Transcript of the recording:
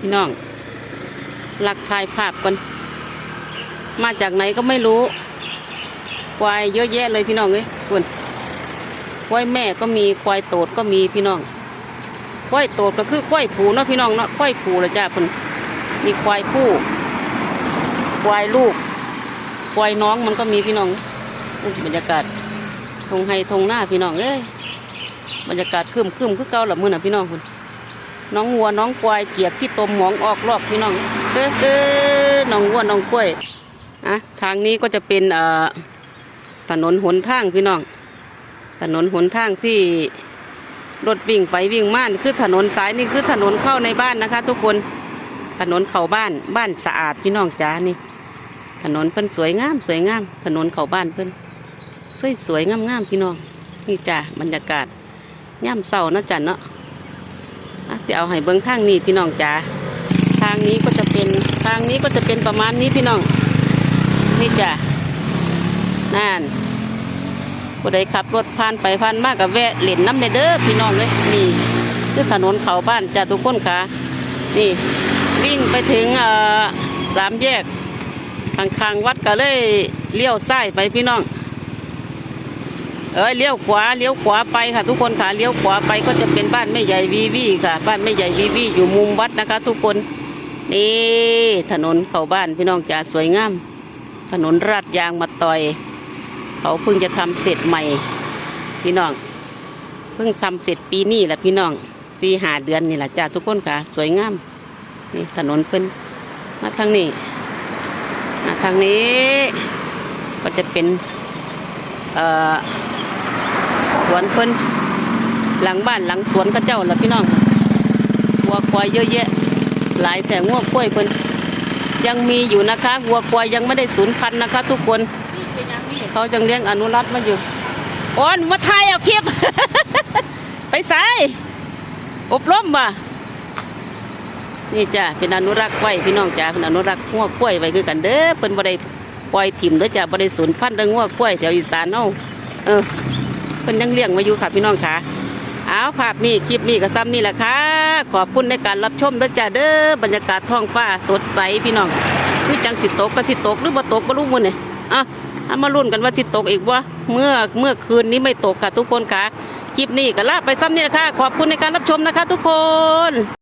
พี่น้องหลักถ่ายภาพกันมาจากไหนก็ไม่รู้ควายเยอะแยะเลยพี่น้องเอ้ยคุณควายแม่ก็มีควายโตดก็มีพี่น้องควายโตดก็คือควายผูเนาะพี่น้องเนาะควายผูละจ้าเพิ่นมีควายผู้ควายลูกควายน้องมันก็มีพี่น้องบรรยากาศทงไฮทงหน้าพี่น้องเอ้ยบรรยากาศคึมคึมคือเก่าละมื้อน่ะพี่น้องคุณ น้องวัวน้องควายเกียกที่ตมหมองออกลอกพี่น้องเออเออน้องวัวน้องกล้วยอะทางนี้ก็จะเป็นเอ่อถนนหนทางพี่น้อง ถนนหนทางที่รถวิ่งไปวิ่งมานคือถนนสายนี่คือถนนเข้าในบ้านนะคะ ทุกคนถนนเข้าบ้านบ้านสะอาดพี่น้องจ๋านี่ ถนนเพิ่นสวยงามสวยงาม ถนนเข้าบ้านเพิ่นสวยสวยงามงามพี่น้องนี่จ้ะบรรยากาศย่ำเศร้านะจ้ะเนาะ จะเอาให้เบิ้งทางนี้พี่น้องจ๋าทางนี้ก็จะเป็นทางนี้ก็จะเป็นประมาณนี้พี่น้อง นี่จ้ะนั่นผู้ใดขับรถผ่านไปผ่านมากกับแวะเล่นน้ำในเด้อพี่น้องเลยนี่คือถนนเขาบ้านจ้ะทุกคนค่ะ นี่ วิ่งไปถึงสามแยกข้างๆวัดก็เลยเลี้ยวซ้ายไปพี่น้อง เอ้ยเลี้ยวขวาเลี้ยวขวาไปค่ะ ทุกคนค่ะเลี้ยวขวาไปก็จะเป็นบ้านแม่ใหญ่วีวีค่ะ บ้านแม่ใหญ่วีวีอยู่มุมวัดนะคะ ทุกคนนี่ถนนเข้าบ้านพี่น้องจ๋าสวยงามถนนราดยางมาต่อย เขาเพิ่งจะทำเสร็จใหม่ พี่น้อง เพิ่งทำเสร็จปีนี้แหละพี่น้องสี่หาเดือนนี่แหละจ้าทุกคนค่ะ สวยงามนี่ถนนเพิ่นมาทางนี้มาทางนี้ก็จะเป็นเอ่อ วนเพิ่นหลังบ้านหลังสวนก็เจ้าละพี่น้องวัวควายเยอะแยะ หลายแต่งัวกล้วยเพิ่นยังมีอยู่นะคะวัวควายยังไม่ได้สูญพันธุ์นะคะ ทุกคนเขาจังเลี้ยงอนุรักษ์มาอยู่โอนมาไทยเอาคลิปไปใส่อบรมว่นี่จ้ะเป็นอนุรักษ์ไว้พี่น้องจ้าเป็นอนุรักษ์งัวกล้วยไว้คือกันเด้อเพิ่นบ่ได้ปล่อยถิ่มเด้อจ้ะบ่ไดสูญพันธุ์เด้องัวกล้วยแถวอีสานเนาะเออ พิ่นยังเลี้ยงมาอยู่ค่ะพี่น้องค่ะเอาภาพนี้คลิปนี้ก็ซ้ำนี่แหละค่ะ ขอบคุณในการรับชมด้วยจ้าเด้อบรรยากาศท้องฟ้าสดใสพี่น้องคือจังสิตกก็สิตกหรือบ่ตกก็รู้มื้อนี่อะเอามาลุ้นกันว่าสิตกอีกบ่เมื่อเมื่อคืนนี้ไม่ตกค่ะทุกคนค่ะคลิปนี้ก็ลาไปซ้ำนี่แหละค่ะ ขอบคุณในการรับชมนะคะ ทุกคน